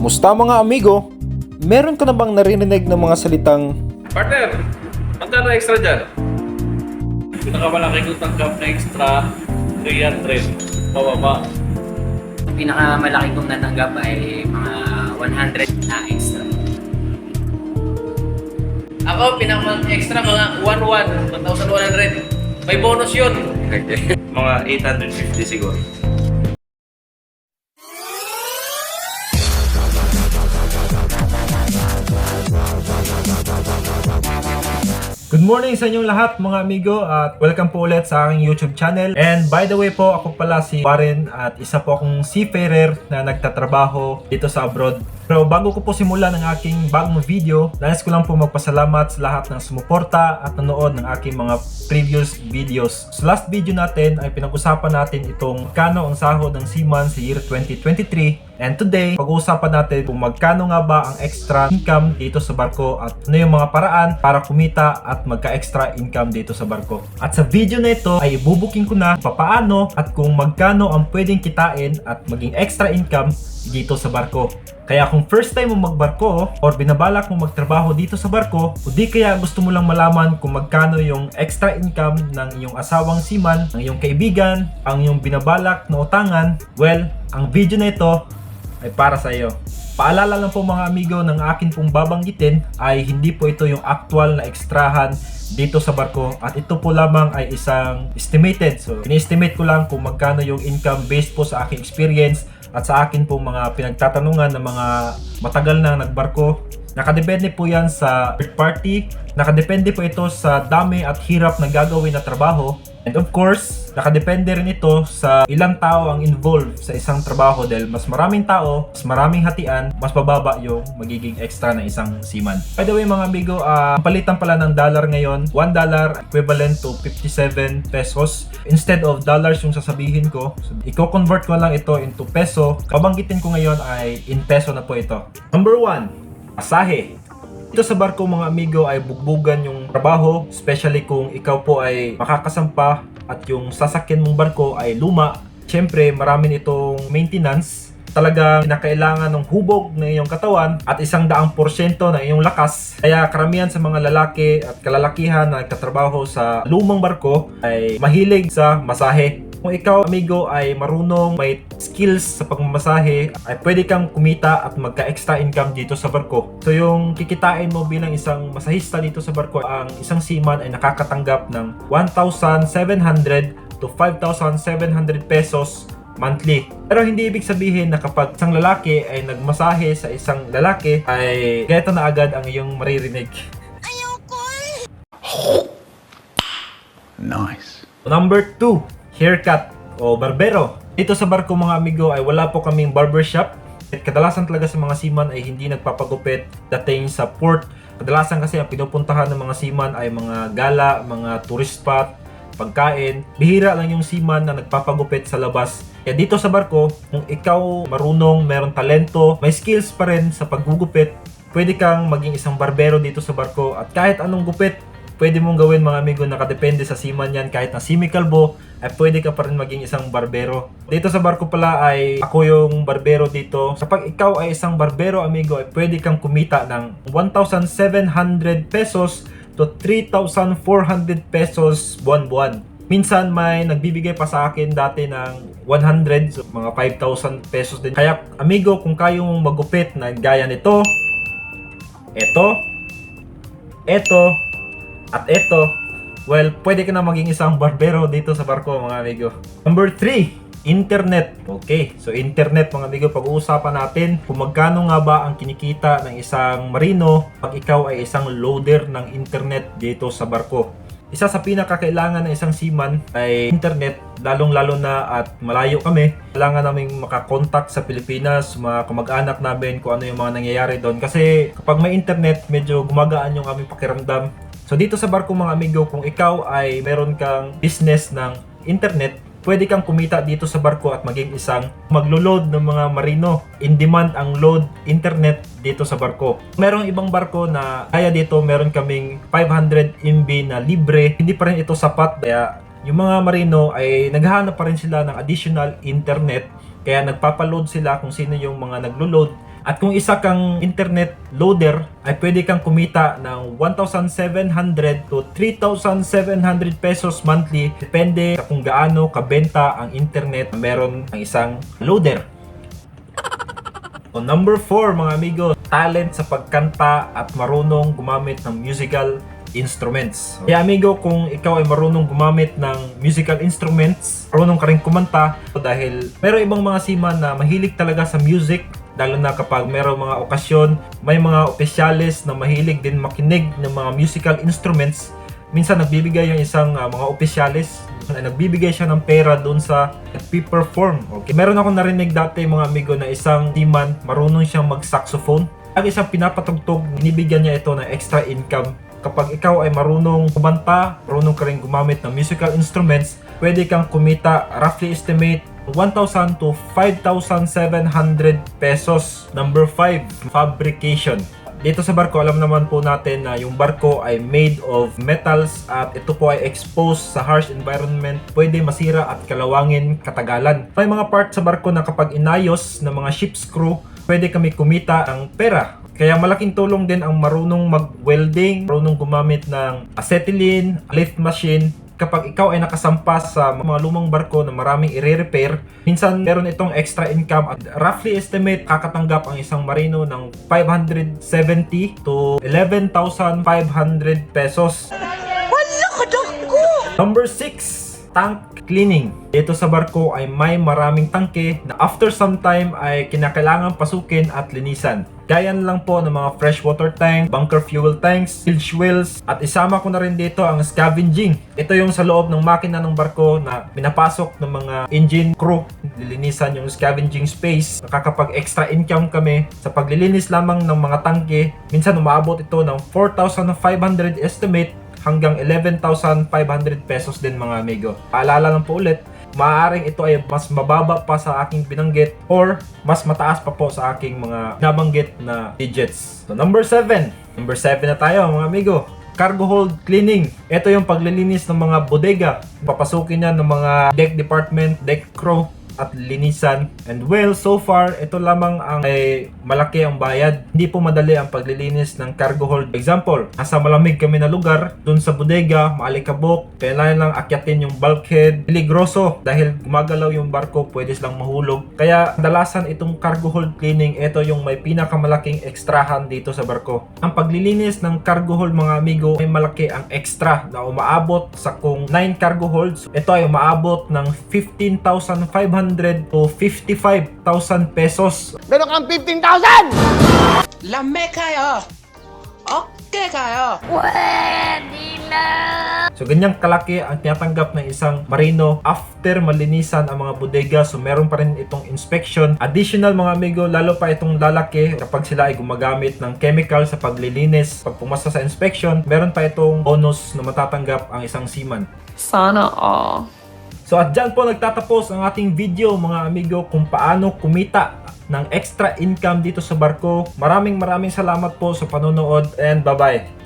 Kumusta mga amigo? Meron ka na bang narinig ng mga salitang Partner, magkano extra dyan? Pinakamalaki ko tanggap na extra 300 pababa. pinakamalaki kong natanggap ay mga 100 na extra. Ako, pinakamalaki extra mga 1,100, 1,100. May bonus yun. mga 850 siguro. Good morning sa inyong lahat mga amigo at welcome po ulit sa aking YouTube channel. And by the way po, ako pala si Warren at isa po akong seafarer na nagtatrabaho dito sa abroad. Pero bago ko po simulan ang aking bagong video, nais ko lang po magpasalamat sa lahat ng sumuporta at nanood ng aking mga previous videos. Sa last video natin ay pinag-usapan natin itong kano ang sahod ng seaman sa year 2023 And today, pag-uusapan natin kung magkano nga ba ang extra income dito sa barko at ano yung mga paraan para kumita at magka-extra income dito sa barko. At sa video na ito ay ibubuking ko na papaano at kung magkano ang pwedeng kitain at maging extra income dito sa barko. Kaya kung first time mo magbarko or binabalak mo magtrabaho dito sa barko o di kaya gusto mo lang malaman kung magkano yung extra income ng iyong asawang seaman, ng iyong kaibigan, ang iyong binabalak na utangan, well, ang video na ito ay para sa iyo. Paalala lang po mga amigo ng akin pong babanggitin ay hindi po ito yung actual na ekstrahan dito sa barko at ito po lamang ay isang estimated. So, ini-estimate ko lang kung magkano yung income based po sa aking experience at sa akin pong mga pinagtatanungan ng mga matagal na nagbarko. Nakadepende po yan sa third party. Nakadepende po ito sa dami at hirap na gagawin na trabaho. And of course, nakadepende rin ito sa ilang tao ang involved sa isang trabaho dahil mas maraming tao, mas maraming hatian, mas bababa yung magiging extra na isang seaman. By the way mga amigo, ang palitan pala ng dollar ngayon, 1 dollar equivalent to 57 pesos. Instead of dollars yung sasabihin ko, so, i-convert ko lang ito into peso. Babanggitin ko ngayon ay in peso na po ito. Number 1, asahe. Dito sa barko mga amigo ay bugbugan yung trabaho, especially kung ikaw po ay makakasampa at yung sasakyan mong barko ay luma. Siyempre, marami itong maintenance. Talaga kinakailangan ng hubog ng iyong katawan at isang daang porsyento ng iyong lakas. Kaya karamihan sa mga lalaki at kalalakihan na nagtatrabaho sa lumang barko ay mahilig sa masahe. Kung ikaw, amigo, ay marunong, may skills sa pagmamasahe, ay pwede kang kumita at magka-extra income dito sa barko. So yung kikitain mo bilang isang masahista dito sa barko, ang isang seaman ay nakakatanggap ng 1,700 to 5,700 pesos monthly. Pero hindi ibig sabihin na kapag isang lalaki ay nagmasahe sa isang lalaki, ay ganito na agad ang iyong maririnig. Nice. Number 2, haircut o barbero. Dito sa barko mga amigo ay wala po kaming barbershop. At kadalasan talaga sa mga seaman ay hindi nagpapagupit dating sa port. Kadalasan kasi ang pinupuntahan ng mga seaman ay mga gala, mga tourist spot, pagkain. Bihira lang yung seaman na nagpapagupit sa labas. Kaya dito sa barko, kung ikaw marunong, meron talento, may skills pa rin sa paggugupit, pwede kang maging isang barbero dito sa barko at kahit anong gupit, pwede mong gawin mga amigo, nakadepende sa seaman yan. Kahit na semi-kalbo, ay pwede ka pa rin maging isang barbero. Dito sa barko pala ay ako yung barbero dito. Kapag ikaw ay isang barbero amigo, ay pwede kang kumita ng 1,700 pesos to 3,400 pesos buwan-buwan. Minsan may nagbibigay pa sa akin dati ng 100, so mga 5,000 pesos din. Kaya amigo, kung kayo magupit na gaya nito, eto, eto, at eto, well, pwede ka na maging isang barbero dito sa barko mga amigo. Number 3, internet. Okay, so internet mga amigo, pag-uusapan natin kung magkano nga ba ang kinikita ng isang marino pag ikaw ay isang loader ng internet dito sa barko. Isa sa pinakakailangan ng isang seaman ay internet, lalong-lalo na at malayo kami. Kailangan naming makakontakt sa Pilipinas, mga kamag-anak namin kung ano yung mga nangyayari doon. Kasi kapag may internet, medyo gumagaan yung aming pakiramdam. So dito sa barko mga amigo, kung ikaw ay meron kang business ng internet, pwede kang kumita dito sa barko at maging isang maglo-load ng mga marino. In demand ang load internet dito sa barko. Merong ibang barko na kaya dito meron kaming 500 MB na libre. Hindi pa rin ito sapat kaya yung mga marino ay naghahanap pa rin sila ng additional internet kaya nagpapaload sila kung sino yung mga naglo-load At kung isa kang internet loader, ay pwede kang kumita ng 1,700 to 3,700 pesos monthly depende sa kung gaano kabenta ang internet meron ang isang loader. O number 4 mga amigo, talent sa pagkanta at marunong gumamit ng musical instruments. Kaya amigo, kung ikaw ay marunong gumamit ng musical instruments, marunong ka rin kumanta dahil meron ibang mga seaman na mahilig talaga sa music lalo na kapag merong mga okasyon, may mga opisyalis na mahilig din makinig ng mga musical instruments minsan nagbibigay yung isang uh, mga opisyalis ay nagbibigay siya ng pera doon sa nagpi-perform. Okay. Meron ako narinig dati mga amigo na isang timan marunong siyang mag-saxophone. Ang isang pinapatugtog, binibigyan niya ito ng extra income. Kapag ikaw ay marunong kumanta, marunong ka rin gumamit ng musical instruments, pwede kang kumita, roughly estimate, 1,000 to 5,700 pesos. Number 5, fabrication. Dito sa barko, alam naman po natin na yung barko ay made of metals at ito po ay exposed sa harsh environment. Pwede masira at kalawangin katagalan. May mga part sa barko na kapag inayos ng mga ship's crew, pwede kami kumita ang pera. Kaya malaking tulong din ang marunong mag-welding, marunong gumamit ng acetylene, lift machine, kapag ikaw ay nakasampa sa mga lumang barko na maraming i-repair, minsan meron itong extra income at roughly estimate kakatanggap ang isang marino ng 570 to 11,500 pesos. Number 6, tank cleaning. Dito sa barko ay may maraming tangke na after some time ay kinakailangan pasukin at linisan. Gaya lang po ng mga freshwater tank, bunker fuel tanks, bilge wheels, at isama ko na rin dito ang scavenging. Ito yung sa loob ng makina ng barko na pinapasok ng mga engine crew. Lilinisan yung scavenging space. Nakakapag extra income kami sa paglilinis lamang ng mga tangke. Minsan umaabot ito ng 4,500 estimate hanggang 11,500 pesos din mga amigo. Paalala lang po ulit, maaaring ito ay mas mababa pa sa aking binanggit or mas mataas pa po sa aking mga nabanggit na digits. So number 7. Number 7 na tayo mga amigo. Cargo hold cleaning. Ito yung paglilinis ng mga bodega. Papasukin yan ng mga deck department, deck crew at linisan. And well, so far, ito lamang ang ay malaki ang bayad. Hindi po madali ang paglilinis ng cargo hold. Example, nasa malamig kami na lugar, dun sa bodega, maalikabok, kailangan lang akyatin yung bulkhead. Peligroso dahil gumagalaw yung barko, pwede silang mahulog. Kaya kadalasan itong cargo hold cleaning, ito yung may pinakamalaking ekstrahan dito sa barko. Ang paglilinis ng cargo hold mga amigo, ay malaki ang extra na umaabot sa kung 9 cargo holds. Ito ay umaabot ng 15,500 to 55,000 pesos. Meron kang 15,000! Lame kayo! Okay kayo! So ganyang kalaki ang tinatanggap ng isang marino after malinisan ang mga bodega. So meron pa rin itong inspection. Additional mga amigo, lalo pa itong lalaki kapag sila ay gumagamit ng chemical sa paglilinis. Pag pumasa sa inspection, meron pa itong bonus na matatanggap ang isang seaman. Sana all. So at dyan po nagtatapos ang ating video mga amigo kung paano kumita ng extra income dito sa barko. Maraming maraming salamat po sa panonood and bye bye.